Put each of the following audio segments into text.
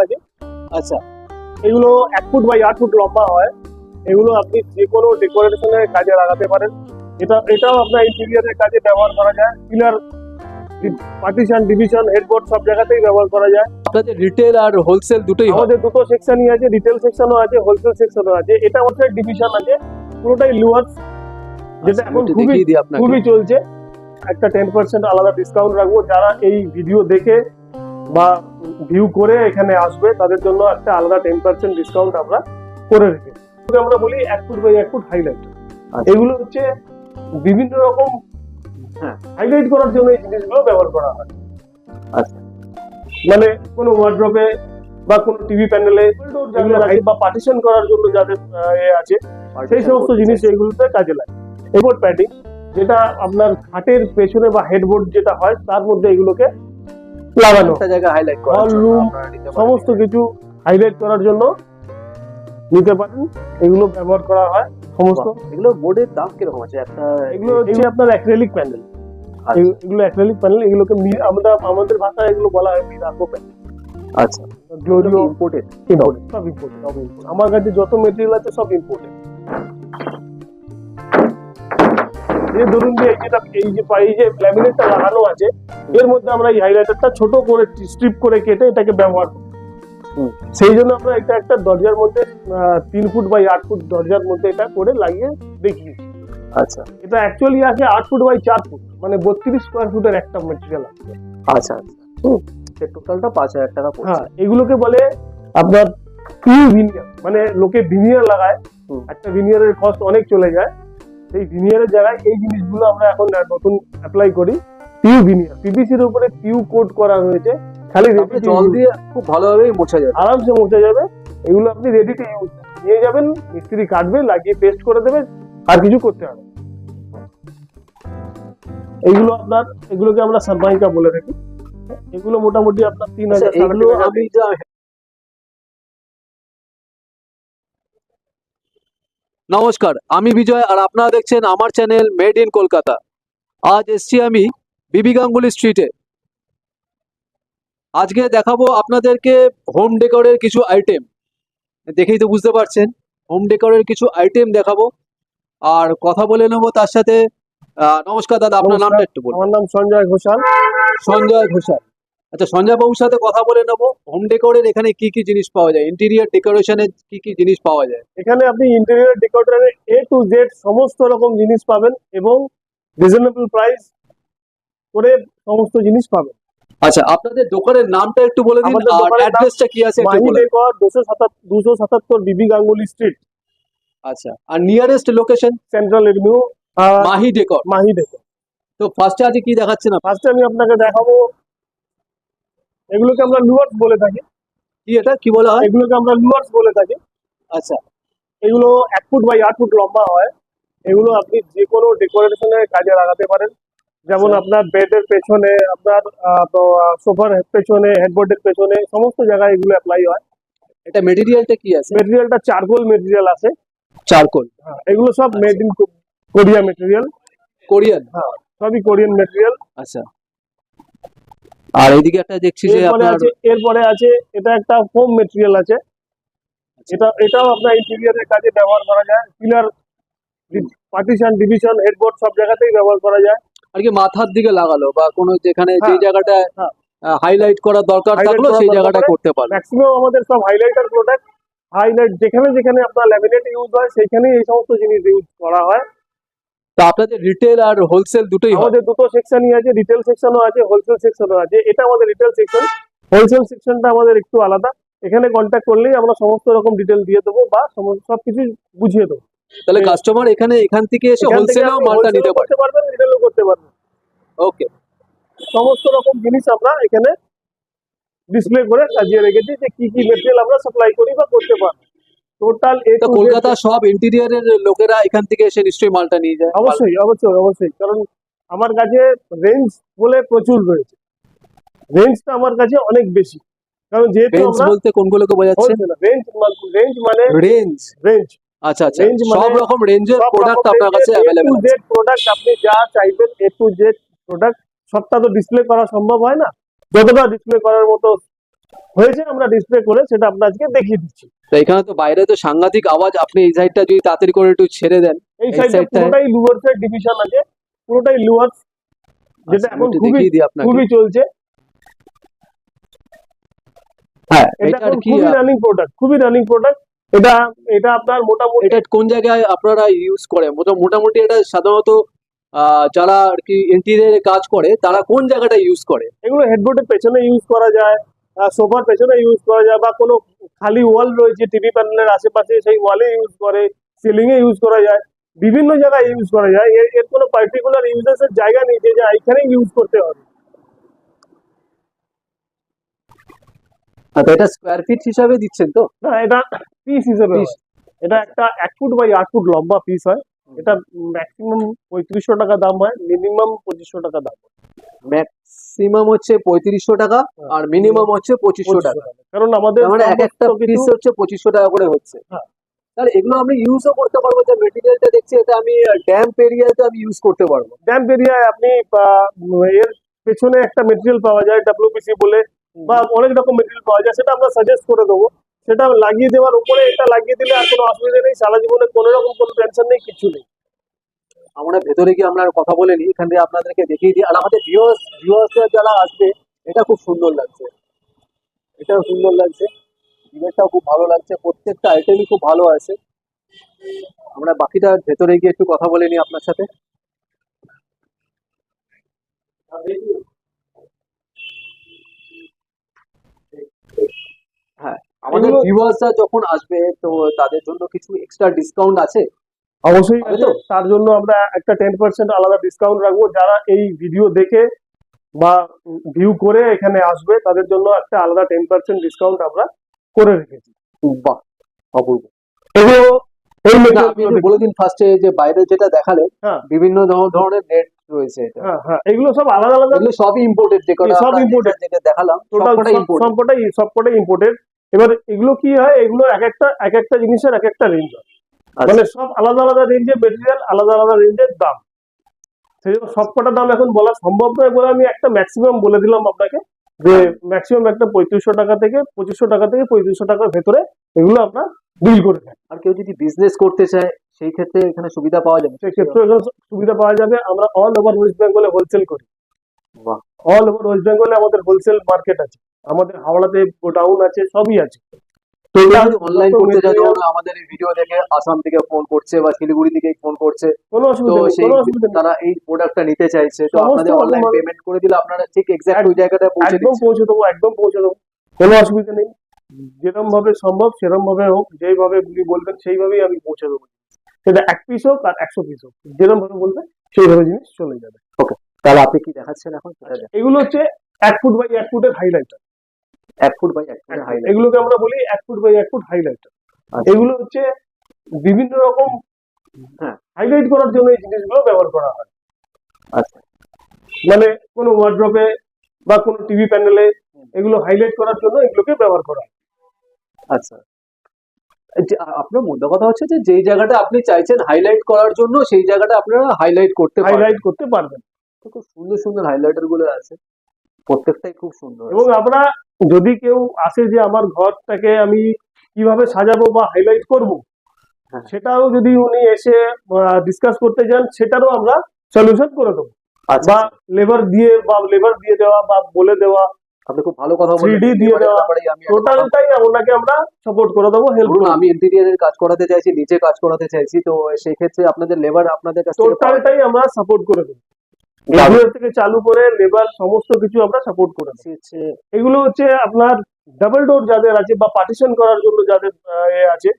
থাকি। আচ্ছা এগুলো এক ফুট বাই আট ফুট লম্বা হয়। এগুলো আপনি যে কোনো ডেকোরেশনের কাজে লাগাতে পারেন। এটা এটাও আপনার ইন্টেরিয়ারের কাজে ব্যবহার করা যায়। পিলার পার্টিশন ডিভিশন হেডবোর্ড সব জায়গাতেই ব্যবহার করা যায়। আপনাদের রিটেল আর হোলসেল দুটোই আমাদের দুটো সেকশনই আছে রিটেল সেকশনও আছে হোলসেল সেকশনও আছে। এটা হচ্ছে ডিভিশন আছে। পুরোটাই লুয়ার্স যেটা এখন খুবই খুবই চলছে। একটা টেন পার্সেন্ট আলাদা ডিসকাউন্ট রাখব। যারা এই ভিডিও দেখে বা ভিউ করে এখানে আসবে তাদের জন্য একটা আলাদা টেন পার্সেন্ট ডিসকাউন্ট আমরা করে রেখে আমরা বলি এক ফুট বাই এক ফুট হাইলাইট আচ্ছা। এগুলো হচ্ছে বিভিন্ন রকম হ্যাঁ। হাইলাইট করার জন্য এই জিনিসগুলো ব্যবহার করা হয়। আচ্ছা। মানে কোনো ওয়ার্ড্রপে বা কোনো টিভি প্যানেলে বা পার্টিশন করার জন্য যাদের এ আছে সেই সমস্ত জিনিস এইগুলোতে কাজে লাগে। হেডবোর্ড প্যাডিং যেটা আপনার খাটের পেছনে বা হেডবোর্ড যেটা হয় তার মধ্যে এগুলোকে লাগানো। জায়গা হাইলাইট করা সমস্ত কিছু হাইলাইট করার জন্য নিতে পারেন। এগুলো ব্যবহার করা হয়। সমস্ত। এগুলো বোর্ডের দাম কীরকম আছে? একটা এগুলো হচ্ছে আপনার অ্যাক্রেলিক প্যানেল আচ্ছা। এগুলো অ্যাক্রেলিক প্যানেল এগুলোকে আমরা আমাদের ভাষায় এগুলো বলা হয় মিরাকো প্যানেল আচ্ছা। গ্লোরিও ইম্পোর্টেড সব ইম্পোর্টেড আমার কাছে যত মেটেরিয়াল আছে সব ইম্পোর্টেড এই ধরুন যে এই যেটা এই যে এই যে ল্যামিনেটটা লাগানো আছে এর মধ্যে আমরা এই হাইলাইটারটা ছোট করে স্ট্রিপ করে কেটে এটাকে ব্যবহার করি। সেই জন্য আমরা এটা একটা দরজার মধ্যে তিন ফুট বাই আট ফুট দরজার মধ্যে এটা করে লাগিয়ে দেখিয়েছি আচ্ছা। এটা অ্যাকচুয়ালি আছে আট ফুট বাই চার ফুট মানে বত্রিশ স্কোয়ার ফুটের একটা মেটেরিয়াল আছে। আচ্ছা আচ্ছা। টোটালটা পাঁচ হাজার টাকা হ্যাঁ এগুলোকে বলে আপনার পিউ ভিনিয়ার মানে লোকে ভিনিয়ার লাগায়। একটা ভিনিয়ারের কস্ট অনেক চলে যায়। সেই ভিনিয়ারের জায়গায় এই জিনিসগুলো আমরা এখন নতুন অ্যাপ্লাই করি। পিউ ভিনিয়ার পিভিসির উপরে পিউ কোট করা হয়েছে। খালি to জল দিয়ে খুব ভালোভাবেই মোছা যাবে। আরামসে মুছে যাবে। এগুলো আপনি রেডি টু ইউজ নিয়ে যাবেন মিস্ত্রি কাটবে লাগিয়ে পেস্ট করে দেবে আর কিছু করতে হবে। এইগুলো আপনার এগুলোকে আমরা সারমাইকা বলে থাকি। এগুলো মোটামুটি আপনার তিন আচ্ছা, হাজার এগুলো আমি যা নমস্কার আমি বিজয় আর আপনারা দেখছেন আমার চ্যানেল মেড ইন কলকাতা। আজ এসছি আমি বিবি গাঙ্গুলি স্ট্রিটে আজকে দেখাবো আপনাদেরকে হোম ডেকোরের কিছু আইটেম দেখেই তো বুঝতে পারছেন হোম ডেকোরের কিছু আইটেম দেখাবো। আর কথা বলে নেব তার সাথে আহ, নমস্কার দাদা আপনার নামটা একটু বলুন। আমার নাম সঞ্জয় ঘোষাল। সঞ্জয় ঘোষাল। আচ্ছা সঞ্জয় বাবুর সাথে কথা বলে নেব। হোম ডেকোরের এখানে কি কি জিনিস পাওয়া যায়? ইন্টেরিয়ার ডেকোরেশনের কি কি জিনিস পাওয়া যায়? এখানে আপনি ইন্টেরিয়র ডেকোরেটরের এ টু জেড সমস্ত রকম জিনিস পাবেন এবং রিজনেবল প্রাইস করে সমস্ত জিনিস পাবেন। আচ্ছা আপনাদের দোকানের নামটা একটু বলে দিন আর অ্যাড্রেসটা কি আছে একটু মাহি বলে। ডেকর দুশো সাতাত্তর দুশো সাতাত্তর বিবি গাঙ্গুলি স্ট্রিট আচ্ছা আর nearest location Central Avenue Mahi Decor Mahi Decor তো ফার্স্টে আজকে কি দেখাচ্ছেন? ফার্স্টে আমি আপনাকে দেখাবো এগুলোকে আমরা লুয়ার্স বলে থাকি। কি এটা? কি বলা হয়? এগুলোকে আমরা লুয়ার্স বলে থাকি। আচ্ছা। এগুলো এক ফুট বাই আট ফুট লম্বা হয়। এগুলো আপনি যে কোনো ডেকোরেশনের কাজে লাগাতে পারেন। যেমন আচ্ছা। আপনার বেডের পেছনে আপনার সোফার পেছনে হেডবোর্ডের পেছনে সমস্ত জায়গায় এগুলো অ্যাপ্লাই হয়। এটা মেটেরিয়ালটা কি আছে? মেটেরিয়ালটা চারকোল মেটেরিয়াল আছে। চারকোল হ্যাঁ, এগুলো সব made in Korea material Korean হ্যাঁ সবই কোরিয়ান মেটেরিয়াল আচ্ছা। আর এইদিকে একটা দেখছি যে এরপরে আপনার আছে এরপরে আছে এটা একটা ফোম মেটেরিয়াল আছে। আচ্ছা। এটা এটাও আপনার ইন্টেরিয়ারের কাজে ব্যবহার করা যায়। পিলার পার্টিশন ডিভিশন হেডবোর্ড সব জায়গাতেই ব্যবহার করা যায়। আর কি মাথার দিকে লাগালো বা কোনো যেখানে যে হ্যাঁ, জায়গাটা হ্যাঁ। হাইলাইট করা দরকার থাকল সেই জায়গাটা করতে পারবে ম্যাক্সিমাম আমাদের সব হাইলাইটার প্রোডাক্ট হাইলাইট যেখানে যেখানে আপনার ল্যামিনেট ইউজ হয় সেখানেই এই সমস্ত জিনিস ইউজ করা হয়। তা আপনাদের রিটেল আর হোলসেল দুটোই আমাদের দুটো সেকশনই আছে রিটেল সেকশনও আছে হোলসেল সেকশনও আছে। এটা আমাদের রিটেল সেকশন হোলসেল সেকশনটা আমাদের একটু আলাদা। এখানে কন্ট্যাক্ট করলেই আমরা সমস্ত রকম ডিটেল দিয়ে দেবো বা সমস্ত সবকিছু বুঝিয়ে দেবো। তাহলে কাস্টমার এখানে এখান থেকে এসে হোলসেলেও মালটা নিতে করতে পারবেন রিটেলও করতে পারবেন। ওকে সমস্ত রকম জিনিস আমরা এখানে ডিসপ্লে করে সাজিয়ে রেখেছি যে কি কি মেটেরিয়াল আমরা সাপ্লাই করি বা করতে পারি টোটাল কলকাতা সব ইন্টেরিয়ারের লোকেরা এখান থেকে এসে নিশ্চয়ই মালটা নিয়ে যায়। অবশ্যই অবশ্যই অবশ্যই। কারণ আমার কাছে রেঞ্জ বলে প্রচুর রয়েছে। রেঞ্জটা আমার কাছে অনেক বেশি। কারণ যেহেতু রেঞ্জ বলতে কোনগুলোকে বোঝাচ্ছে? রেঞ্জ রেঞ্জ মানে রেঞ্জ রেঞ্জ আচ্ছা আচ্ছা। মানে সব রকম রেঞ্জের প্রোডাক্ট আপনার কাছে অ্যাভেলেবেল আছে। প্রোডাক্ট আপনি যা চাইবেন এ টু জেড প্রোডাক্ট সবটা তো ডিসপ্লে করা সম্ভব হয় না। যতটা ডিসপ্লে করার মতো হয়েছে আমরা ডিসপ্লে করে সেটা আপনাদেরকে দেখিয়ে দিচ্ছি। তো এখানে তো বাইরে তো সাংঘাতিক আওয়াজ আপনি এই সাইডটা যদি তাড়াতাড়ি করে একটু ছেড়ে দেন এই এই সাইডে side টায়- পুরোটাই লুয়ার্স এর ডিভিশন আছে পুরোটাই লুয়ার্স যেটা আচ্ছা, এখন খুবই খুবই চলছে। হ্যাঁ এটা কি খুবই রানিং প্রোডাক্ট খুবই রানিং প্রোডাক্ট এটা এটা আপনার মোটামুটি এটা কোন জায়গায় আপনারা ইউজ করে? মোটামুটি এটা সাধারণত যারা আর কি ইন্টেরিয়ার কাজ করে তারা কোন জায়গাটা ইউজ করে? এগুলো হেডবোর্ডের পেছনে ইউজ করা যায় সোফার পেছনে ইউজ করা যায় বা কোনো খালি ওয়াল রয়েছে টিভি প্যানেলের আশেপাশে সেই ওয়ালে ইউজ করে সিলিং এ ইউজ করা যায় বিভিন্ন জায়গায় ইউজ করা যায়। এর এর কোনো পার্টিকুলার ইউজেস এর জায়গা নেই যে এখানেই ইউজ করতে হবে। আচ্ছা এটা স্কোয়ার ফিট হিসাবে দিচ্ছেন তো? না এটা পিস হিসেবে। এটা একটা এক ফুট বাই আট ফুট লম্বা পিস হয়। এটা ম্যাক্সিমাম পঁয়ত্রিশশো টাকা দাম হয় মিনিমাম পঁচিশশো টাকা দাম হয়। ম্যাক্সিমাম হচ্ছে পঁয়ত্রিশশো টাকা আর মিনিমাম হচ্ছে পঁচিশশো টাকা। কারণ আমাদের মানে এক একটা পিস হচ্ছে পঁচিশশো টাকা করে হচ্ছে। হ্যাঁ। তাহলে এগুলো আমি ইউজও করতে পারব যে মেটেরিয়ালটা দেখছি এটা আমি ড্যাম্প এরিয়াতে আমি ইউজ করতে পারব। ড্যাম্প এরিয়ায় আপনি এর পেছনে একটা মেটেরিয়াল পাওয়া যায় ডাব্লিউপিসি বলে বা অনেক রকম মেটেরিয়াল পাওয়া যায় সেটা আমরা সাজেস্ট করে দেবো। সেটা লাগিয়ে দেওয়ার উপরে এটা লাগিয়ে দিলে আর কোনো অসুবিধা নেই। সারা জীবনে কোনো রকম কোনো টেনশন নেই, কিছু নেই। আমরা ভেতরে গিয়ে আমরা কথা বলে নিই, এখান থেকে আপনাদেরকে দেখিয়ে দিই। আর আমাদের ভিউয়ার্স ভিউয়ার্সরা যারা আসবে, এটা খুব সুন্দর লাগছে। এটাও সুন্দর লাগছে। ইমেজটাও খুব ভালো লাগছে। প্রত্যেকটা আইটেমই খুব ভালো আছে। আমরা বাকিটা ভেতরে গিয়ে একটু কথা বলে নিই আপনার সাথে। হ্যাঁ। আমাদের ভিউয়ার্সরা যখন আসবে তো তাদের জন্য কিছু এক্সট্রা ডিসকাউন্ট আছে? অবশ্যই তো? তার জন্য আমরা একটা টেন পার্সেন্ট আলাদা ডিসকাউন্ট রাখব। যারা এই ভিডিও দেখে বা ভিউ করে এখানে আসবে তাদের জন্য একটা আলাদা টেন পার্সেন্ট ডিসকাউন্ট আমরা করে রেখেছি। বাহ অপূর্ব। এগুলো বলে দিন ফার্স্টে যে বাইরে যেটা দেখালেন হ্যাঁ। বিভিন্ন ধরনের নেট রয়েছে এটা। হ্যাঁ হ্যাঁ এগুলো সব আলাদা আলাদা এগুলো সবই ইম্পোর্টেড যে সব আমরা যেটা- দেখালাম ইম্পোর্টেড সবকটাই ইম্পোর্টেড এবার এগুলো কি হয়? এগুলো এক একটা এক একটা জিনিসের এক একটা রেঞ্জ হয়। আচ্ছা। মানে সব আলাদা আলাদা রেঞ্জের মেটেরিয়াল আলাদা আলাদা রেঞ্জের দাম। সেই জন্য সবকটা দাম এখন বলা সম্ভব নয় বলে আমি একটা ম্যাক্সিমাম বলে দিলাম আপনাকে যে ম্যাক্সিমাম একটা পঁয়ত্রিশশো টাকা থেকে পঁচিশশো টাকা থেকে পঁয়ত্রিশশো টাকার ভেতরে এগুলো আমরা ডিল করে থাকি আর কেউ যদি বিজনেস করতে চায় সেই ক্ষেত্রে এখানে সুবিধা পাওয়া যাবে। সেক্ষেত্রে এখানে সুবিধা পাওয়া যাবে। আমরা অল ওভার ওয়েস্ট বেঙ্গলে হোলসেল করি। অল ওভার ওয়েস্ট বেঙ্গলে আমাদের হোলসেল মার্কেট আছে। আমাদের হাওড়াতে গোডাউন আছে সবই আছে। তো অনলাইন করতে চায় আমাদের এই ভিডিও দেখে আসাম থেকে ফোন করছে বা শিলিগুড়ি থেকে ফোন করছে। কোনো তো অসুবিধা নেই। সেই তারা এই প্রোডাক্টটা নিতে চাইছে। তো আপনাদের অনলাইন পেমেন্ট করে দিলে আপনারা ঠিক এক্সাক্ট ওই জায়গাটায় পৌঁছে একদম পৌঁছে দেবো একদম পৌঁছে দেবো। কোনো অসুবিধা নেই। যেরকম ভাবে সম্ভব সেরকম ভাবে হোক যেইভাবে আপনি বলবেন সেইভাবেই আমি পৌঁছে দেবো। সেটা এক পিস হোক আর একশো পিস হোক। যেরকম ভাবে বলবেন সেইভাবে জিনিস চলে যাবে। তাহলে আপনি কি দেখাচ্ছেন এখন? এগুলো হচ্ছে এক ফুট বাই এক ফুটের হাইলাইটার এক ফুট বাই এক ফুট হাইলাইট এগুলোকে আমরা বলি এক ফুট বাই এক ফুট হাইলাইটার আচ্ছা। এগুলো হচ্ছে বিভিন্ন রকম হ্যাঁ। হাইলাইট করার জন্য এই জিনিসগুলো ব্যবহার করা হয়। আচ্ছা। মানে কোনো ওয়ার্ড্রপে বা কোনো টিভি প্যানেলে এগুলো হাইলাইট করার জন্য এগুলোকে ব্যবহার করা হয়। আচ্ছা। আপনার মোদ্দা কথা হচ্ছে যে যেই জায়গাটা আপনি চাইছেন হাইলাইট করার জন্য সেই জায়গাটা আপনারা হাইলাইট করতে হাইলাইট করতে পারবেন। খুব সুন্দর সুন্দর হাইলাইটারগুলো আছে। প্রত্যেকটাই খুব সুন্দর এবং আমরা যদি কেউ আসে যে আমার ঘরটাকে আমি কীভাবে সাজাবো বা হাইলাইট করব। সেটাও যদি উনি এসে ডিসকাস করতে চান সেটারও আমরা সলিউশন করে দেবো। আচ্ছা বা লেবার দিয়ে বা লেবার দিয়ে দেওয়া বা বলে দেওয়া আপনি খুব ভালো কথা বললেন 3D দিয়ে দেওয়া, আমি টোটালটাই ওনাকে আমরা সাপোর্ট করে দেবো হেল্প ধরুন আমি ইন্টেরিয়ারের কাজ করাতে চাইছি নিচে কাজ করাতে চাইছি তো সেই ক্ষেত্রে আপনাদের লেবার আপনাদের কাছে টোটালটাই আমরা সাপোর্ট করে দেবো। এগুলো থেকে চালু করে লেবার সমস্ত কিছু আমরা সাপোর্ট করে দেবো। এগুলো হচ্ছে আপনার ডাবল ডোর যাদের আছে বা পার্টিশন করার জন্য যাদের এ আছে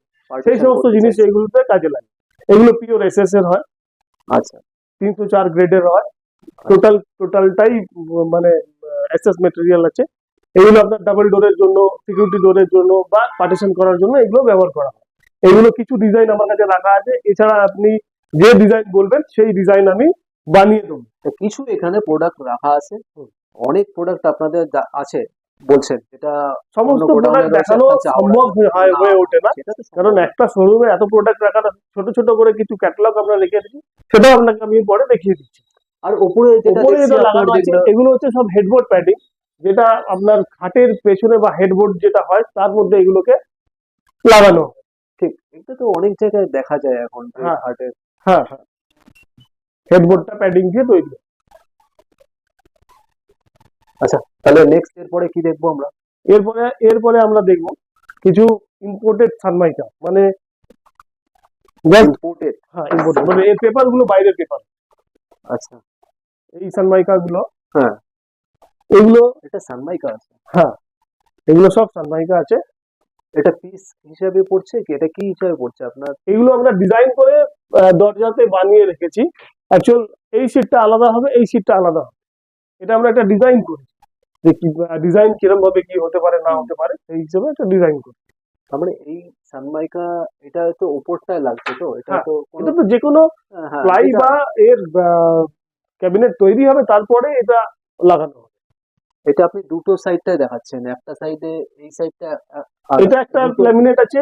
সেই সমস্ত জিনিস এগুলোতে কাজে লাগে। এগুলো পিওর এসএস এর হয়। আচ্ছা। তিনশো চার গ্রেডের হয়। টোটাল টোটালটাই মানে এসএস মেটেরিয়াল আছে। এগুলো আপনার ডাবল ডোরের জন্য সিকিউরিটি ডোরের জন্য বা পার্টিশন করার জন্য এগুলো ব্যবহার করা হয়। এগুলো কিছু ডিজাইন আমার কাছে রাখা আছে। এছাড়া আপনি যে ডিজাইন বলবেন সেই ডিজাইন আমি বানিয়ে দেবো। তো কিছু এখানে প্রোডাক্ট রাখা আছে। অনেক প্রোডাক্ট আপনাদের আছে বলছেন। এটা সমস্ত প্রোডাক্ট দেখানো সম্ভব হয়- হয়ে ওঠে না। কারণ একটা শোরুমে এত প্রোডাক্ট রাখাটা ছোট ছোট করে কিছু ক্যাটালগ আমরা রেখে দিচ্ছি সেটাও আপনাকে আমি পরে দেখিয়ে দিচ্ছি। আর উপরে যেটা উপরে যেটা লাগানো আছে এগুলো হচ্ছে সব হেডবোর্ড প্যাডিং যেটা আপনার খাটের পেছনে বা হেডবোর্ড যেটা হয় তার মধ্যে এগুলোকে লাগানো। ঠিক এটা তো অনেক জায়গায় দেখা যায় এখন হ্যাঁ। হাটের হ্যাঁ হ্যাঁ। হেডবোর্ডটা প্যাডিং দিয়ে তৈরি। আচ্ছা তাহলে নেক্সট এরপরে কি দেখব আমরা? এরপরে এরপরে আমরা দেখব কিছু ইম্পোর্টেড সানমাইকা মানে ইম্পোর্টেড হ্যাঁ ইম্পোর্টেড মানে এই পেপারগুলো বাইরের পেপার আচ্ছা। এই সানমাইকা গুলো হ্যাঁ। এগুলো এটা সানমাইকা আছে? হ্যাঁ এগুলো সব সানমাইকা আছে। এটা পিস হিসাবে পড়ছে কি? এটা কি হিসাবে পড়ছে আপনার? এগুলো আমরা ডিজাইন করে দরজাতে বানিয়ে রেখেছি। অ্যাকচুয়াল এই সিটটা আলাদা হবে এই সিটটা আলাদা হবে। এটা আমরা একটা ডিজাইন করি যে কি ডিজাইন কিরম ভাবে কি হতে পারে না হতে পারে সেই হিসেবে একটা ডিজাইন করি। তার মানে এই সানমাইকা এটা তো উপরটায় লাগছে তো? এটা হ্যাঁ, তো এটা তো যে কোনো হ্যাঁ, প্লাই বা এর ক্যাবিনেট তৈরি হবে তারপরে এটা লাগানো হবে। এটা আপনি দুটো সাইডটাই দেখাচ্ছেন একটা সাইডে এই সাইডটা এটা একটা ল্যামিনেট আছে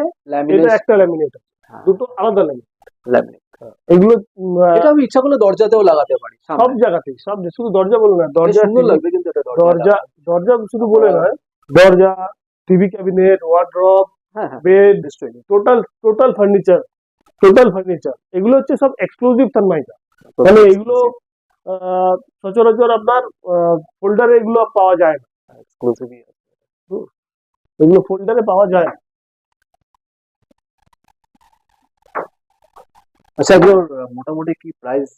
এটা একটা ল্যামিনেট আছে। দুটো আলাদা ল্যামিনেট ল্যামিনেট এগুলো উম, আহ, এটা আমি ইচ্ছা করলে দরজাতেও লাগাতে পারি সামনে। সব জায়গাতেই সব শুধু দরজা বলো না বেশ দরজা সুন্দর লাগবে কিন্তু এটা দরজা। দরজা দরজা শুধু বলে নয় দরজা টিভি ক্যাবিনেট ওয়ার্ড্রপ হ্যাঁ হ্যাঁ। বেড নিশ্চয়ই total total furniture total furniture এগুলো হচ্ছে সব এক্সক্লুসিভ সানমাইকা মানে এগুলো আহ, সচরাচর আপনার ফোল্ডারে এগুলো পাওয়া যায় না। এক্সক্লুসিভ এগুলো ফোল্ডারে পাওয়া যায় না। আচ্ছা এগুলোর মোটামুটি কি প্রাইস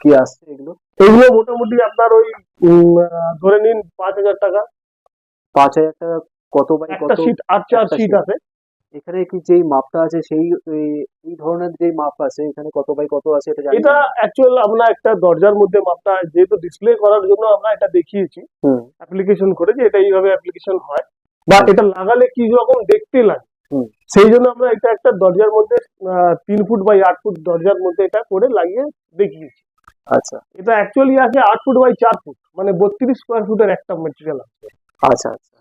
কি আসছে এগুলো এগুলো মোটামুটি আপনার ওই ধরে নিন পাঁচ হাজার টাকা। পাঁচ হাজার টাকা কত বাই কত? সিট আট চার সিট আছে। এখানে কি যেই মাপটা আছে সেই এই- ধরনের যেই মাপ আছে এখানে কত বাই কত আছে এটা জানি এটা। অ্যাকচুয়াল আমরা একটা দরজার মধ্যে মাপটা যেহেতু ডিসপ্লে করার জন্য আমরা এটা দেখিয়েছি অ্যাপ্লিকেশন করে যে এটা এইভাবে অ্যাপ্লিকেশন হয়। বা এটা লাগালে কি রকম দেখতে লাগে। সেই জন্য আমরা এটা একটা দরজার মধ্যে তিন ফুট বাই আট ফুট দরজার মধ্যে এটা করে লাগিয়ে দেখিয়েছি। আচ্ছা। এটা অ্যাকচুয়ালি আছে আট ফুট বাই চার ফুট মানে বত্রিশ স্কোয়ার ফুটের একটা মেটেরিয়াল আছে। আচ্ছা আচ্ছা।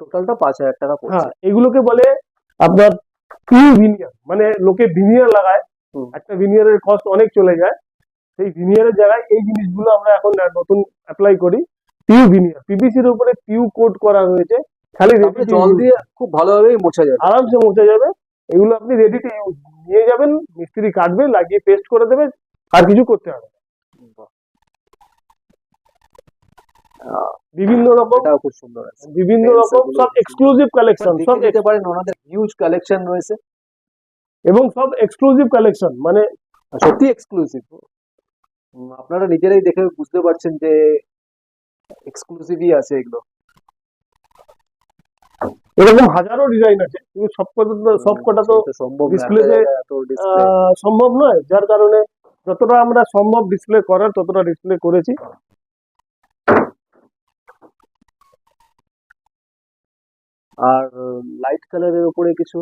টোটালটা পাঁচ হাজার টাকা হ্যাঁ এগুলোকে বলে আপনার পিউ ভিনিয়ার মানে লোকে ভিনিয়ার লাগায়। একটা ভিনিয়ারের কস্ট অনেক চলে যায়। সেই ভিনিয়ারের জায়গায় এই জিনিসগুলো আমরা এখন নতুন অ্যাপ্লাই করি। পিউ ভিনিয়ার পিভিসির উপরে পিউ কোট করা হয়েছে। খালি জল দিয়ে খুব ভালোভাবেই মোছা যাবে। আরামসে মুছে যাবে। এগুলো আপনি রেডি টু ইউজ নিয়ে যাবেন মিস্ত্রি কাটবে লাগিয়ে পেস্ট করে দেবে আর কিছু করতে হবে বিভিন্ন রকম খুব সুন্দর আছে। বিভিন্ন রকম সব এক্সক্লুসিভ কালেকশন সব দেখে নিতে পারেন ওনাদের হিউজ কালেকশন রয়েছে। এবং সব এক্সক্লুসিভ কালেকশন মানে সত্যি এক্সক্লুসিভ আপনারা নিজেরাই দেখে বুঝতে পারছেন যে এক্সক্লুসিভই আছে এগুলো। এরকম হাজারো ডিজাইন আছে। কিন্তু সব কটা তো সব কটা তো সম্ভব নয়। যার কারণে যতটা আমরা সম্ভব ডিসপ্লে করার ততটা ডিসপ্লে করেছি। আর লাইট কালারের উপরে কিছু?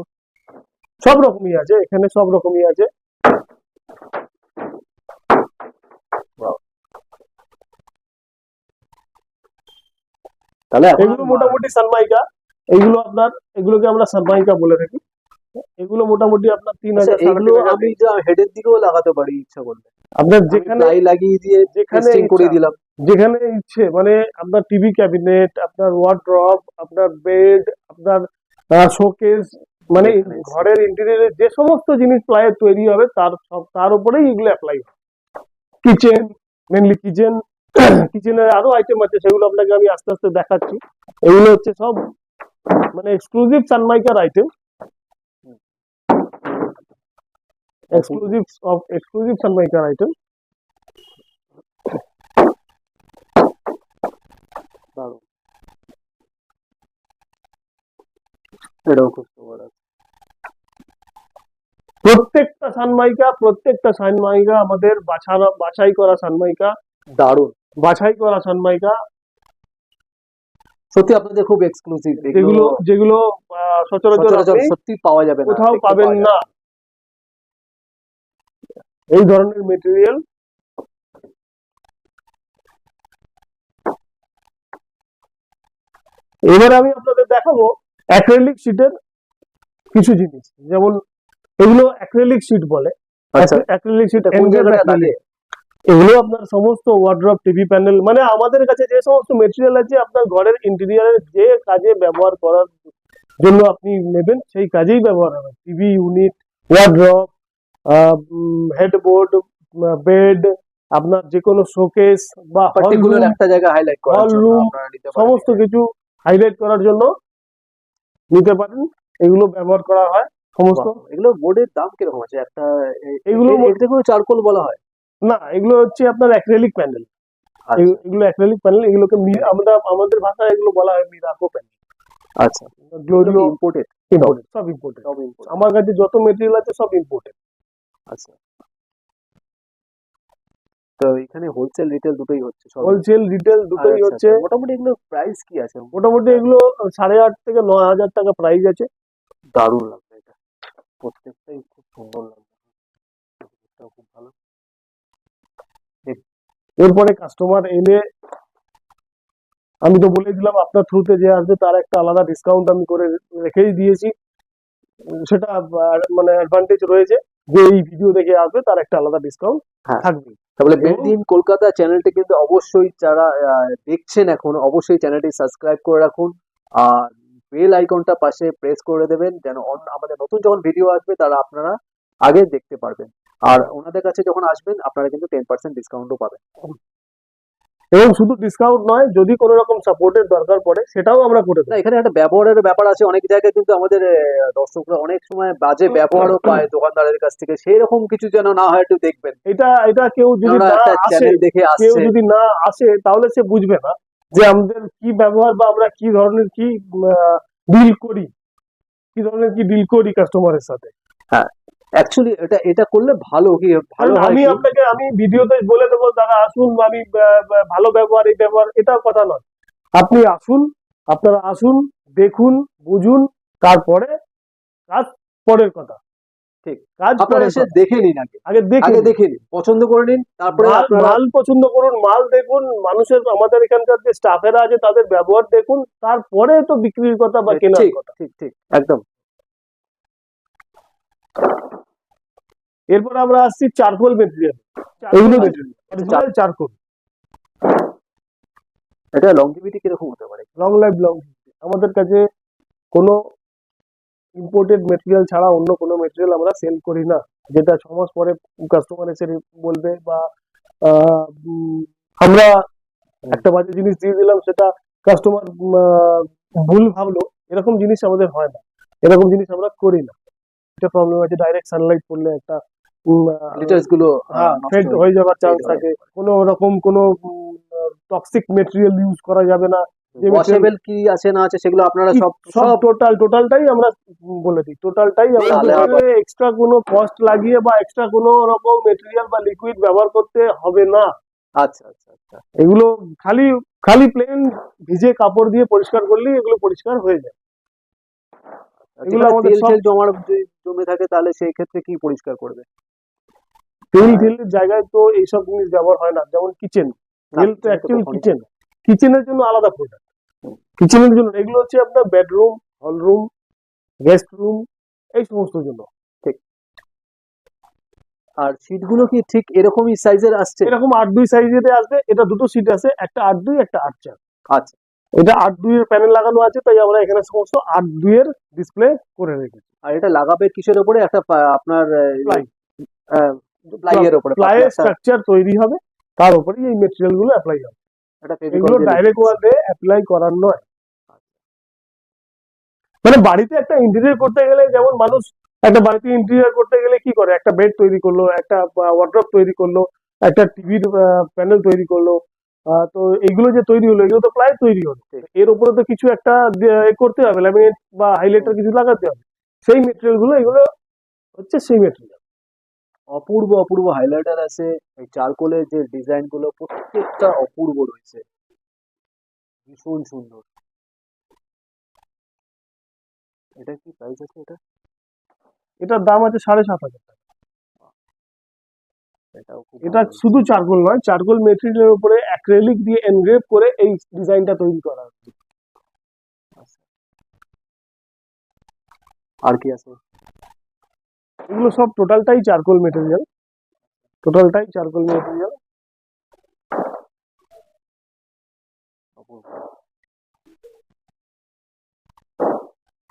সব রকমই আছে। এখানে সব রকমই আছে। তাহলে এগুলো মোটামুটি সানমাইকা এগুলো আপনার এগুলোকে আমরা সানমাইকা বলে থাকি। এগুলো মোটামুটি আপনার তিন আচ্ছা, হাজার এগুলো আমি হেডের দিকেও লাগাতে পারি ইচ্ছা করলে। আপনার যেখানে লাগিয়ে দিয়ে যেখানে করে দিলাম। যেখানে ইচ্ছে মানে আপনার টিভি ক্যাবিনেট আপনার ওয়ার্ড্রপ আপনার বেড আপনার শোকেস মানে। ঘরের ইন্টেরিয়রের যে সমস্ত জিনিস প্লাইয়ের তৈরি হবে তার সব তার উপরেই এগুলো অ্যাপ্লাই হবে। কিচেন মেনলি কিচেন কিচেনের আরও আইটেম আছে সেগুলো আপনাকে আমি আস্তে আস্তে দেখাচ্ছি। এগুলো হচ্ছে সব মানে এক্সক্লুসিভ সানমাইকার আইটেম এক্সক্লুসিভ অফ এক্সক্লুসিভ সানমাইকার আইটেম দারুণ। এটাও খুব সুন্দর আছে। প্রত্যেকটা সানমাইকা প্রত্যেকটা সানমাইকা আমাদের বাছানো বাছাই করা সানমাইকা দারুণ। বাছাই করা সানমাইকা সত্যি আপনাদের খুব এক্সক্লুসিভ যেগুলো যেগুলো সচরাচর সত্যি পাওয়া যাবে না কোথাও পাবেন না। এই ধরনের মেটেরিয়াল এবার আমি আপনাদের দেখাবো অ্যাক্রেলিক শীটের কিছু জিনিস। যেমন এগুলো অ্যাক্রেলিক শীট বলে। আচ্ছা। অ্যাক্রেলিক শীট এটা কোন জায়গাটা দাঁড়িয়ে এগুলো আপনার সমস্ত ওয়ার্ড্রপ টিভি প্যানেল মানে আমাদের কাছে যে সমস্ত মেটেরিয়াল আছে আপনার ঘরের ইন্টেরিয়ারের যে কাজে ব্যবহার করার জন্য আপনি নেবেন সেই কাজেই ব্যবহার হবে। TV unit wardrobe headboard bed আপনার যে কোনো শোকেস বা পার্টিকুলার একটা জায়গা হাইলাইট করার জন্য সমস্ত কিছু হাইলাইট করার জন্য নিতে পারেন। এগুলো ব্যবহার করা হয় সমস্ত। এগুলো বোর্ডের দাম কীরকম আছে? একটা এগুলো এটাকে চারকোল বলা হয়? না এগুলো হচ্ছে আপনার অ্যাক্রেলিক প্যানেল আচ্ছা। এগুলো অ্যাক্রেলিক প্যানেল এগুলোকে মি- আমরা আমাদের ভাষায় এগুলো বলা হয় মিরাকো প্যানেল আচ্ছা। গ্লোরিও ইম্পোর্টেড ইম্পোর্টেড সব ইম্পোর্টেড সব ইম্পোর্টেড আমার কাছে যত মেটেরিয়াল আছে সব ইম্পোর্টেড আচ্ছা। তো এখানে হোলসেল রিটেল দুটোই হচ্ছে সব হোলসেল রিটেল দুটোই আচ্ছা, হচ্ছে। আচ্ছা। মোটামুটি এগুলো প্রাইস কি আছে? মোটামুটি এগুলো সাড়ে আট থেকে নয় হাজার টাকা প্রাইস আছে। দারুণ লাগবে এটা। প্রত্যেকটাই খুব সুন্দর লাগবে। খুব ভালো। এরপরে কাস্টমার এলে আমি তো বলে দিলাম আপনার থ্রুতে যে আসবে তার একটা আলাদা ডিসকাউন্ট আমি করে রেখেই দিয়েছি। সেটা মানে অ্যাডভান্টেজ রয়েছে যে এই ভিডিও দেখে আসবে তার একটা আলাদা ডিসকাউন্ট হ্যাঁ। থাকবে। তাহলে ইন কলকাতা চ্যানেলটি কিন্তু অবশ্যই যারা দেখছেন এখন অবশ্যই চ্যানেলটি সাবস্ক্রাইব করে রাখুন। আর বেল আইকনটা পাশে প্রেস করে দেবেন যেন আমাদের নতুন যখন ভিডিও আসবে তারা আপনারা আগে দেখতে পারবেন। আর ওনাদের কাছে যখন আসবেন আপনারা কিন্তু টেন পার্সেন্ট ডিসকাউন্টও পাবেন। এবং শুধু ডিসকাউন্ট নয় যদি কোনো রকম সাপোর্টের দরকার পড়ে সেটাও আমরা করে দেবো। এখানে একটা ব্যবহারের ব্যাপার আছে। অনেক জায়গায় কিন্তু আমাদের দর্শকরা অনেক সময় বাজে ব্যবহারও পায় দোকানদারের কাছ থেকে। সেই রকম কিছু যেন না হয় একটু দেখবেন। এটা এটা কেউ যদি না আসে দেখে কেউ যদি না আসে তাহলে সে বুঝবে না যে আমাদের কি ব্যবহার বা আমরা কি ধরনের কি ডিল করি। কি ধরনের কি ডিল করি কাস্টমারের সাথে। অ্যাকচুয়ালি এটা এটা করলে ভালো কি ভালো আমি আপনাকে আমি ভিডিওতে বলে দেবো দাদা আসুন আমি ভালো ব্যবহার এই ব্যবহার এটা কথা নয়। আপনি আসুন আপনারা আসুন দেখুন বুঝুন তারপরে কাজ পরের কথা। ঠিক। কাজ আপনারা এসে দেখে নিন আগে। আগে দেখে। দেখে নিন। পছন্দ করে নিন তারপরে মাল পছন্দ করুন মাল দেখুন মানুষের আমাদের এখানকার যে স্টাফেরা আছে তাদের ব্যবহার দেখুন তারপরে তো বিক্রির কথা বা কেনার কথা। ঠিক ঠিক একদম। এরপর আমরা আসছি চারকোল মেটেরিয়াল এগুলো মেটেরিয়াল চারকোল। এটা লংজিভিটি কীরকম হতে পারে? লং লাইফ লং আমাদের কাছে কোনো ইম্পোর্টেড মেটেরিয়াল ছাড়া অন্য কোনো মেটেরিয়াল আমরা সেল করি না। যেটা ছ মাস পরে কাস্টমার এসে বলবে বা আমরা একটা বাজে জিনিস দিয়ে দিলাম সেটা কাস্টমার ভুল ভাবলো এরকম জিনিস আমাদের হয় না। এরকম জিনিস আমরা করি না। এটা প্রবলেম আছে ডাইরেক্ট সানলাইট পড়লে একটা গুলো আহ, হ্যাঁ ফেড হয়ে হয়ে যাওয়ার চান্স থাকে। কোনো রকম কোনো টক্সিক মেটেরিয়াল ইউজ করা যাবে না। ওয়াশেবল কি আছে না আছে সেগুলো আপনারা সব সব টোটাল টোটালটাই আমরা বলে দিই। টোটালটাই আমরা এক্সট্রা কোনো কস্ট লাগিয়ে বা এক্সট্রা কোনো রকম মেটেরিয়াল বা লিকুইড ব্যবহার করতে হবে না। আচ্ছা আচ্ছা আচ্ছা। এগুলো খালি খালি প্লেন ভিজে কাপড় দিয়ে পরিষ্কার করলেই এগুলো পরিষ্কার হয়ে যায়। এগুলো আমাদের তেল সব- জমার জমে থাকে তাহলে সেই ক্ষেত্রে কি পরিষ্কার করবে? তেল জায়গায় তো এইসব জিনিস ব্যবহার হয় না যেমন কিচেন তেল তো অ্যাকচুয়ালি কিচেন কিচেনের জন্য আলাদা প্রোডাক্ট কিচেনের জন্য এগুলো হচ্ছে আপনার বেডরুম হলরুম গেস্ট রুম এই সমস্ত জন্য। ঠিক। আর সিটগুলো কি ঠিক এরকমই সাইজের আসছে? এরকম আট দুই সাইজের আসবে এটা দুটো সিট আছে একটা আট দুই একটা আট চার। আচ্ছা। এটা আট দুইয়ের প্যানেল লাগানো আছে তাই আমরা এখানে সমস্ত আট দুইয়ের ডিসপ্লে করে রেখেছি। আর এটা লাগাবে কিসের উপরে একটা আপনার. প্লাইয়ের উপরে প্লাইয়ের স্ট্রাকচার তৈরি হবে তার উপরেই এই মেটেরিয়ালগুলো অ্যাপ্লাই হবে। এগুলো ডাইরেক্ট অ্যাপ্লাই করার নয়। মানে বাড়িতে একটা ইন্টেরিয়র করতে গেলে যেমন মানুষ একটা বাড়িতে ইন্টেরিয়র করতে গেলে কি করে? একটা বেড তৈরি করল একটা ওয়ার্ড্রপ তৈরি করল একটা টিভির প্যানেল তৈরি করল তো এইগুলো যে তৈরি হলো এগুলো তো প্রায় তৈরি হচ্ছে এর উপরে তো কিছু একটা করতে হবে ল্যামিনেট বা হাইলাইটার কিছু লাগাতে হবে। সেই মেটেরিয়ালগুলো এগুলো হচ্ছে সেই মেটেরিয়াল অপূর্ব অপূর্ব হাইলাইটার আছে। এই চারকোলের যে ডিজাইনগুলো প্রত্যেকটা অপূর্ব রয়েছে। ভীষণ সুন্দর। এটা কি প্রাইস আছে এটা? এটার দাম আছে সাড়ে সাত হাজার। এটা শুধু চারকোল নয় চারকোল মেটেরিয়ালের উপরে অ্যাক্রেলিক দিয়ে এনগ্রেভ করে এই ডিজাইনটা তৈরি করা আর কি আছে? এগুলো সব টোটালটাই চারকোল মেটেরিয়াল টোটালটাই চারকোল মেটেরিয়াল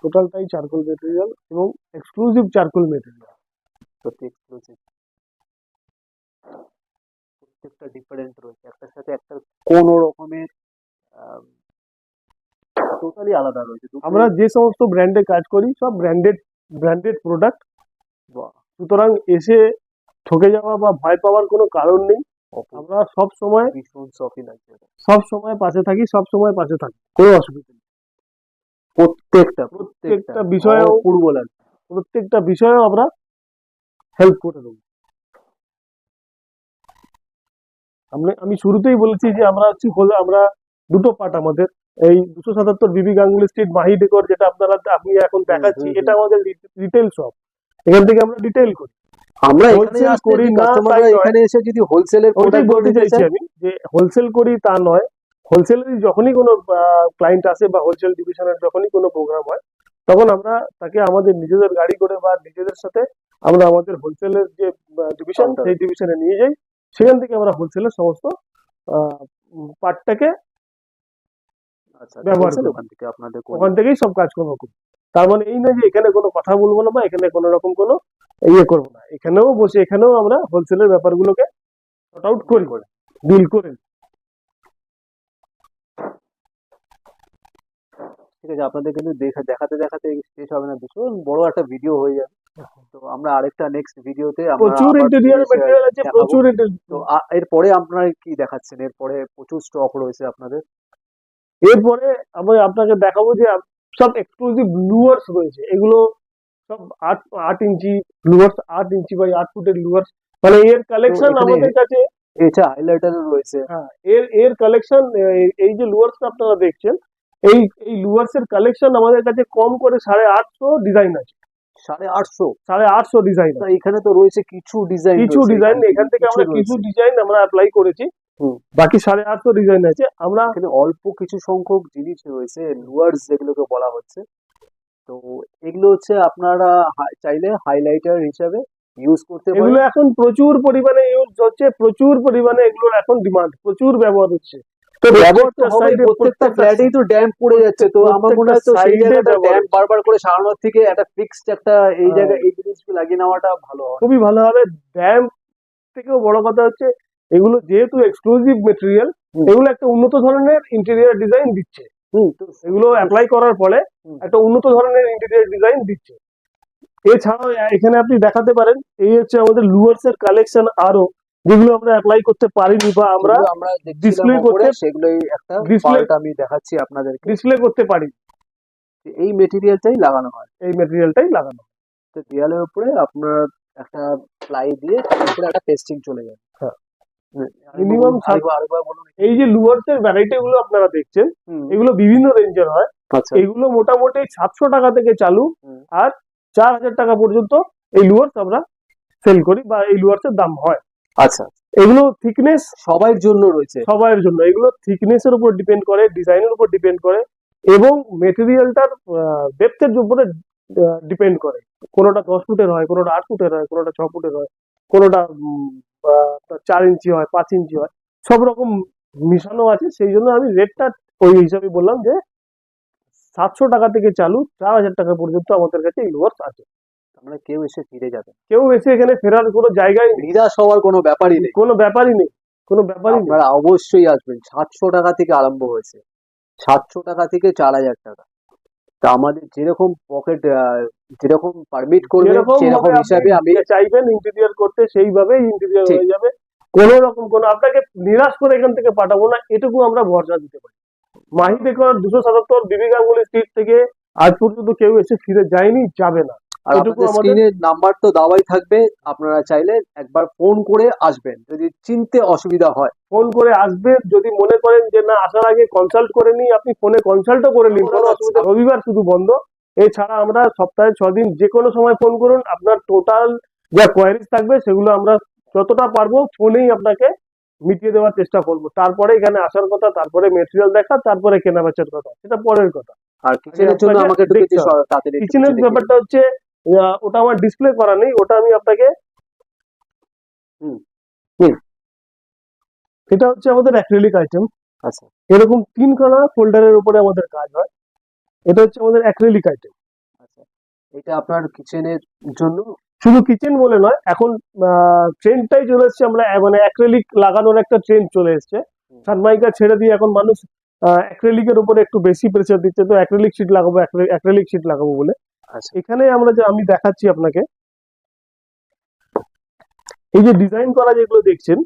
টোটালটাই চারকোল মেটেরিয়াল এবং এক্সক্লুসিভ চারকোল মেটেরিয়াল সত্যি এক্সক্লুসিভ প্রত্যেকটা ডিফারেন্ট রয়েছে। একটার সাথে একটা কোনো রকমের টোটালি আলাদা রয়েছে। আমরা যে সমস্ত ব্র্যান্ডে কাজ করি সব ব্র্যান্ডেড ব্র্যান্ডেড প্রোডাক্ট সুতরাং এসে ঠকে যাওয়া বা ভয় পাওয়ার কোনো কারণ নেই। আমরা সব সময় ভীষণ শখই লাগছে সব সময় পাশে থাকি সব সময় পাশে থাকি। কোনো অসুবিধা নেই। প্রত্যেকটা প্রত্যেকটা বিষয়েও- অপূর্ব লাগছে। প্রত্যেকটা বিষয়েও আমরা হেল্প করে দেবো। আমরা আমি শুরুতেই বলেছি যে আমরা হচ্ছে হলো আমরা দুটো পার্ট আমাদের এই দুশো সাতাত্তর বিবি গাঙ্গুলি স্ট্রিট মাহি ডেকর যেটা আপনারা আপনি এখন দেখাচ্ছি। এটা আমাদের রিটেল শপ এখান থেকে আমরা ডিটেল করি আমরা আসলে করি না, নয়। এখানে এসে যদি হোলসেলের ওইটাই বলতে চাইছি আমি যে হোলসেল করি তা নয় হোলসেলেরই যখনই কোনো ক্লায়েন্ট আসে বা হোলসেল ডিভিশনের যখনই কোনো প্রোগ্রাম হয় তখন আমরা তাকে আমাদের নিজেদের গাড়ি করে বা নিজেদের সাথে আমরা আমাদের হোলসেলের যে ডিভিশন. সেই ডিভিশনে নিয়ে যাই সেখান থেকে আমরা হোলসেলের সমস্ত পার্টটাকে আচ্ছা ব্যবহার। ওখান থেকে আপনাদের ওখান থেকেই সব কাজকর্ম করি। তার মানে এই না যে এখানে কোনো কথা বলব না বা এখানে কোনো রকম কোনো ইয়ে করব না। এখানেও বসে এখানেও আমরা হোলসেলের ব্যাপারগুলোকে শর্ট আউট করি করে। ডিল করে। ঠিক আছে আপনাদের কিন্তু দেখা দেখাতে দেখাতে শেষ হবে না ভীষণ বড় একটা ভিডিও হয়ে যাবে। তো আমরা আরেকটা নেক্সট ভিডিওতে আমরা প্রচুর ইন্টেরিয়ার জিনিস, আছে প্রচুর তো এরপরে আপনারা কি দেখাচ্ছেন? এরপরে প্রচুর স্টক রয়েছে আপনাদের। এরপরে আমি আপনাকে দেখাবো যে সব এক্সক্লুসিভ লুয়ার্স রয়েছে। এগুলো সব আট আট ইঞ্চি লুয়ার্স আট ইঞ্চি বাই আট ফুটের লুয়ার্স মানে এর কালেকশন আমাদের কাছে এটা হাইলাইটারও রয়েছে। হ্যাঁ এর এর কালেকশন এই যে লুয়ার্সটা আপনারা দেখছেন এই এই লুয়ার্স এর কালেকশন আমাদের কাছে কম করে সাড়ে আটশো ডিজাইন আছে। সাড়ে আটশো। সাড়ে আটশো ডিজাইন এখানে তো রয়েছে কিছু ডিজাইন কিছু ডিজাইন এখান থেকে আমরা কিছু ডিজাইন আমরা অ্যাপ্লাই করেছি। বাকি সাড়ে আটশো ডিজাইন আছে। আমরা এখানে অল্প কিছু সংখ্যক জিনিস রয়েছে লুয়ার্স যেগুলোকে বলা হচ্ছে। তো এগুলো হচ্ছে আপনারা চাইলে হাইলাইটার হিসাবে ইউজ করতে এগুলো এখন প্রচুর পরিমাণে ইউজ হচ্ছে। প্রচুর পরিমাণে এগুলোর এখন ডিমান্ড প্রচুর ব্যবহার হচ্ছে। তো প্রত্যেকটা ফ্ল্যাটেই তো পড়ে যাচ্ছে তো আমার মনে হয় সেই জায়গাটা side এ ড্যাম্প ব্যবহার বারবার করে সারানোর থেকে একটা ফিক্সড একটা এই হ্যাঁ। জায়গায় এই জিনিসগুলো লাগিয়ে নেওয়াটা ভালো খুবই ভালো হবে। ড্যাম থেকেও বড় কথা হচ্ছে এগুলো যেহেতু এক্সক্লুসিভ মেটেরিয়াল এগুলো একটা উন্নত ধরনের ইন্টেরিয়ার ডিজাইন দিচ্ছে। হুম। তো এগুলো অ্যাপ্লাই করার ফলে একটা উন্নত ধরনের ইন্টেরিয়ার ডিজাইন দিচ্ছে। এছাড়াও এখানে আপনি দেখাতে পারেন এই হচ্ছে আমাদের লুয়ার্স এর কালেকশন আরও যেগুলো আমরা অ্যাপ্লাই করতে পারিনি বা আমরা ওপরে করতে- সেগুলোই একটা ডিসপ্লে আমি দেখাচ্ছি আপনাদেরকে। ডিসপ্লে করতে পারি এই মেটেরিয়ালটাই লাগানো হয়। এই মেটেরিয়ালটাই লাগানো তো দেয়ালের উপরে আপনার একটা প্লাই দিয়ে উপরে একটা পেস্টিং চলে যাবে হ্যাঁ। বলুন এই যে লুয়ার্স এর ভ্যারাইটি গুলো আপনারা দেখছেন এগুলো বিভিন্ন রেঞ্জের হয়। আচ্ছা। এগুলো মোটামুটি সাতশো টাকা থেকে চালু আর চার হাজার টাকা পর্যন্ত এই লুয়ার্স আমরা সেল করি বা এই লুয়ার্স এর দাম হয়। আচ্ছা এগুলো থিকনেস সবার জন্য রয়েছে। সবার জন্য। এগুলো থিকনেস এর উপর ডিপেন্ড করে ডিজাইনের উপর ডিপেন্ড করে, এবং মেটেরিয়ালটার ডেপথের উপরে ডিপেন্ড করে। কোনোটা দশ ফুটের হয়, কোনোটা আট ফুটের হয়, কোনোটা ছ ফুটের হয়, কোনোটা চার ইঞ্চি হয়, পাঁচ ইঞ্চি হয়, সব রকম মিশানো আছে। সেই জন্য আমি রেটটা ওই হিসাবে বললাম যে, সাতশো টাকা থেকে চালু, চার হাজার টাকা পর্যন্ত আমাদের কাছে এই লোয়ার্স আছে। আমরা কেউ এসে ফিরে যাবে কেউ এসে এখানে ফেরার কোনো জায়গায় নেই। নিরাশ হওয়ার কোনো ব্যাপারই নেই। কোনো ব্যাপারই নেই। কোনো ব্যাপারই নেই। আপনারা অবশ্যই আসবেন। সাতশো টাকা থেকে আরম্ভ হয়েছে। সাতশো টাকা থেকে চার হাজার টাকা। তা আমাদের যেরকম পকেট যেরকম পারমিট করবে যেরকম সেরকম হিসাবে আমি চাইবেন ইন্টেরিয়ার করতে সেইভাবেই ইন্টেরিয়ার হয়ে যাবে। কোনো রকম কোনো আপনাকে নিরাশ করে এখান থেকে পাঠাবো না। এটুকু আমরা ভরসা দিতে পারি। মাহি দুশো সাতাত্তর বিবি গাঙ্গুলি স্ট্রিট থেকে আজ পর্যন্ত কেউ এসে ফিরে যায়নি যাবে না। আর স্ক্রিনের নাম্বার তো দেওয়াই থাকবে। আপনারা চাইলে একবার ফোন করে আসবেন যদি চিনতে অসুবিধা হয়। ফোন করে আসবে যদি মনে করেন যে না আসার আগে কনসাল্ট করে নিই আপনি ফোনে কনসাল্টও করে নিন কোনো অসুবিধা রবিবার শুধু বন্ধ। এছাড়া আমরা সপ্তাহে ছ দিন যে কোনো সময় ফোন করুন। আপনার টোটাল যা কোয়ারিজ থাকবে সেগুলো আমরা যতটা পারব ফোনেই আপনাকে মিটিয়ে দেওয়ার চেষ্টা করব। তারপরে এখানে আসার কথা তারপরে মেটেরিয়াল দেখা তারপরে কেনা বেচার কথা। সেটা পরের কথা। আর কিচেনের জন্য আমাকে কিচেনের ব্যাপারটা হচ্ছে ওটা আমার ডিসপ্লে করা নেই ওটা আমি আপনাকে। এটা হচ্ছে আমাদের অ্যাক্রিলিক আইটেম আচ্ছা। এরকম তিনখানা ফোল্ডারের উপরে আমাদের কাজ হয়। এটা হচ্ছে আমাদের অ্যাক্রিলিক আইটেম এটা আপনার কিচেনের জন্য? শুধু কিচেন বলে নয় এখন ট্রেন্ডটাই চলে এসছে আমরা মানে অ্যাক্রেলিক লাগানোর একটা ট্রেন্ড চলে এসছে। সানমাইকা ছেড়ে দিয়ে এখন মানুষ অ্যাক্রেলিকের উপরে একটু বেশি প্রেসার দিচ্ছে তো অ্যাক্রেলিক শিট লাগাবো অ্যাক্রেলিক শিট লাগাবো বলে। আচ্ছা। এখানে আমরা যে আমি দেখাচ্ছি আপনাকে এই যে ডিজাইন করা যেগুলো দেখছেন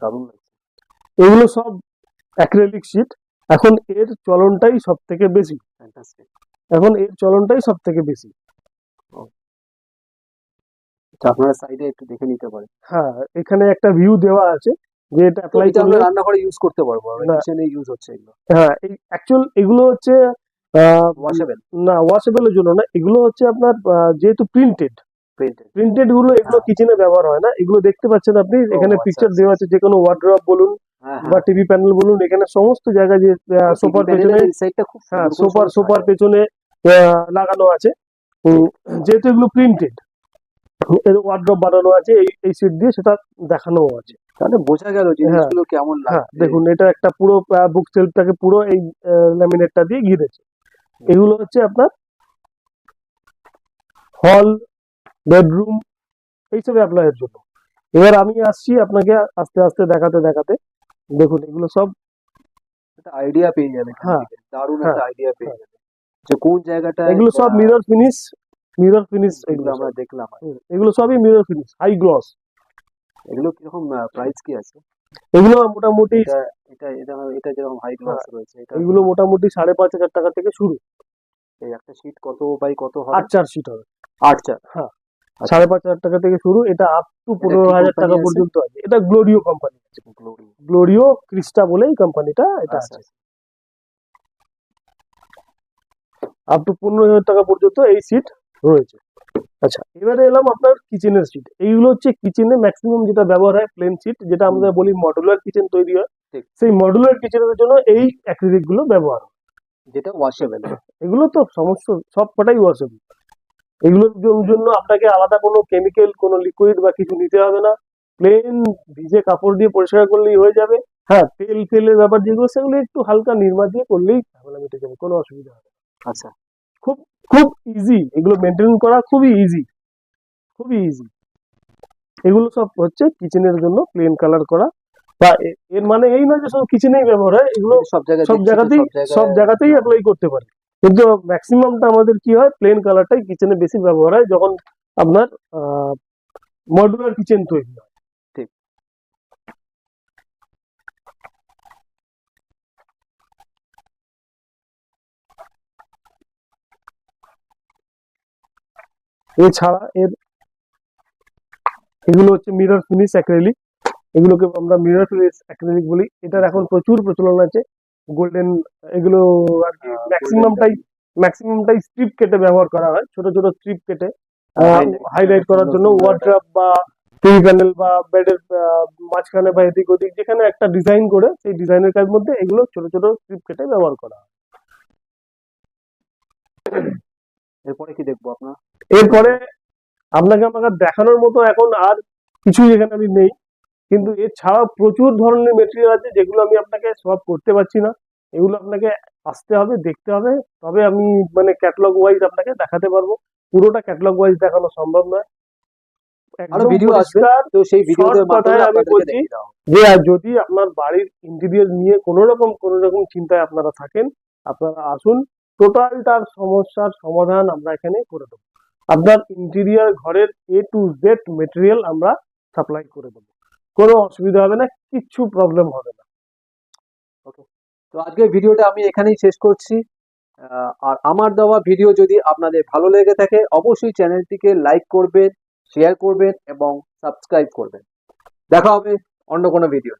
দারুণ এগুলো সব অ্যাক্রেলিক শিট এখন এর চলনটাই সব থেকে বেশি এখন এর চলনটাই সব থেকে বেশি আপনারা সাইডে একটু দেখে নিতে পারেন। হ্যাঁ এখানে একটা ভিউ দেওয়া আছে। যে এটা অ্যাপ্লাই করলে আমরা রান্নাঘরে ইউজ করতে পারব আমরা না। কিচেনে ইউজ হচ্ছে এগুলো। হ্যাঁ এই অ্যাকচুয়াল এগুলো হচ্ছে ওয়াশেবল না ওয়াশেবলের জন্য না এগুলো হচ্ছে আপনার যেহেতু প্রিন্টেড প্রিন্টেড প্রিন্টেডগুলো এগুলো হ্যাঁ। কিচেনে ব্যবহার হয় না এগুলো দেখতে পাচ্ছেন আপনি এখানে আচ্ছা, পিকচার আচ্ছা, দেওয়া আছে যে কোনো ওয়ার্ড্রপ বলুন হ্যাঁ বা টিভি প্যানেল বলুন এখানে সমস্ত জায়গায় যে সোফার পেছনে সাইডটা খুব হ্যাঁ সোফার সোফার পেছনে লাগানো আছে। যেহেতু এগুলো প্রিন্টেড ওয়ার্ড্রপ বানানো আছে এই এই সিট দিয়ে সেটা দেখানো আছে। তাহলে বোঝা গেল জিনিসগুলো কেমন হ্যাঁ দেখুন এটা একটা পুরো বুক সেলফটাকে পুরো এই ল্যামিনেটটা দিয়ে ঘিরেছে এগুলো হচ্ছে আপনার হল বেডরুম এইসব অ্যাপ্লাইয়ের জন্য। এবার আমি আসছি আপনাকে আস্তে আস্তে দেখাতে দেখাতে। দেখুন এগুলো সব একটা আইডিয়া পেয়ে যাবে হ্যাঁ। দারুণ হ্যাঁ, একটা আইডিয়া পেয়ে যাবে। যে কোন জায়গাটা এগুলো সব মিরর ফিনিশ মিরর ফিনিশ এগুলো আমরা দেখলাম এগুলো সবই মিরর ফিনিশ হাই গ্লস এগুলো কীরকম প্রাইস কি আছে? এগুলো মোটামুটি এটা এটা এটা যেরকম হাই ক্লাস রয়েছে এটা এগুলো মোটামুটি সাড়ে পাঁচ হাজার টাকা থেকে শুরু। এই একটা শীট কত বাই কত হবে? আট চার সিট হবে। আট চার? সাড়ে পাঁচ হাজার টাকা থেকে শুরু এটা আপ টু পনেরো হাজার টাকা পর্যন্ত আছে। এটা গ্লোরিও কোম্পানি গ্লোরি গ্লোরিও ক্রিস্টা বলে এই কোম্পানিটা এটা আচ্ছা আছে। আপ টু পনেরো হাজার টাকা পর্যন্ত এই সিট রয়েছে। আচ্ছা। এবারে এলাম আপনার কিচেনের সিট এইগুলো হচ্ছে কিচেনে ম্যাক্সিমাম যেটা ব্যবহার হয় প্লেন সিট যেটা আমরা বলি মডুলার কিচেন তৈরি হয়। সেই মডুলার কিচেনের জন্য এই অ্যাক্রিলিকগুলো ব্যবহার হয়। যেটা ওয়াশেবল এগুলো তো সমস্ত সব কটাই ওয়াশেবল এগুলোর জন্য আপনাকে আলাদা কোনো কেমিক্যাল কোনো লিকুইড বা কিছু নিতে হবে না। প্লেন ভিজে কাপড় দিয়ে পরিষ্কার করলেই হয়ে যাবে। হ্যাঁ তেল ফেলের ব্যাপার যেগুলো সেগুলো একটু হালকা নির্মা দিয়ে করলেই ঝামেলা মিটে যাবে কোনো অসুবিধা হবে। আচ্ছা। খুব ইজি এগুলো মেনটেন করা খুবই ইজি খুবই ইজি এগুলো সব হচ্ছে কিচেনের জন্য প্লেন কালার করা। বা এর মানে এই নয় যে সব কিচেনেই ব্যবহার হয় এগুলো সব জায়গায় সব জায়গাতেই সব জায়গাতেই অ্যাপ্লাই করতে পারে। কিন্তু ম্যাক্সিমামটা আমাদের কি হয় প্লেন কালারটাই কিচেনে বেশি ব্যবহার হয় যখন আপনার মডুলার কিচেন তৈরি হয় ঠিক। এছাড়া এর এগুলো হচ্ছে মিরর ফিনিশ অ্যাক্রেলিক এগুলোকে আমরা মিরর ফিনিশ অ্যাক্রেলিক বলি। এটার এখন প্রচুর প্রচলন আছে। গোল্ডেন এগুলো আর কি ম্যাক্সিমামটাই ম্যাক্সিমামটাই স্ট্রিপ কেটে ব্যবহার করা হয়। ছোট ছোট স্ট্রিপ কেটে হাইলাইট করার জন্য ওয়ার্ড্রপ বা টিভি প্যানেল বা বেডের মাঝখানে বা এদিক ওদিক যেখানে একটা ডিজাইন করে সেই ডিজাইনের কাজ মধ্যে এগুলো ছোট ছোট স্ট্রিপ কেটে ব্যবহার করা হয়। এরপরে কি দেখব আপনার? এরপরে আপনাকে আমাকে দেখানোর মতো এখন আর কিছুই এখানে আমি নেই। কিন্তু এছাড়াও প্রচুর ধরনের মেটেরিয়াল আছে যেগুলো আমি আপনাকে সব করতে পারছি না। এগুলো আপনাকে আসতে হবে দেখতে হবে। তবে আমি মানে ক্যাটালগ ওয়াইজ আপনাকে দেখাতে পারব। পুরোটা ক্যাটালগ ওয়াইজ দেখানো সম্ভব নয়। আরও ভিডিও আসবে। তো সেই ভিডিওর মাধ্যমে আমি বলছি, দেখিয়ে দেওয়া হবে। যে যদি আপনার বাড়ির ইন্টেরিয়র নিয়ে কোনো রকম কোনো রকম চিন্তায় আপনারা থাকেন আপনারা আসুন। টোটাল তার সমস্যার সমাধান আমরা এখানে করে দেবো। আপনার ইন্টেরিয়র ঘরের এ টু জেড মেটেরিয়াল আমরা সাপ্লাই করে দেবো। কোনো অসুবিধা হবে না কিচ্ছু প্রবলেম হবে না। ওকে তো আজকের ভিডিওটা আমি এখানেই শেষ করছি। আর আমার দেওয়া ভিডিও যদি আপনাদের ভালো লেগে থাকে, অবশ্যই চ্যানেলটিকে লাইক করবেন শেয়ার করবেন এবং সাবস্ক্রাইব করবেন। দেখা হবে অন্য কোনো ভিডিও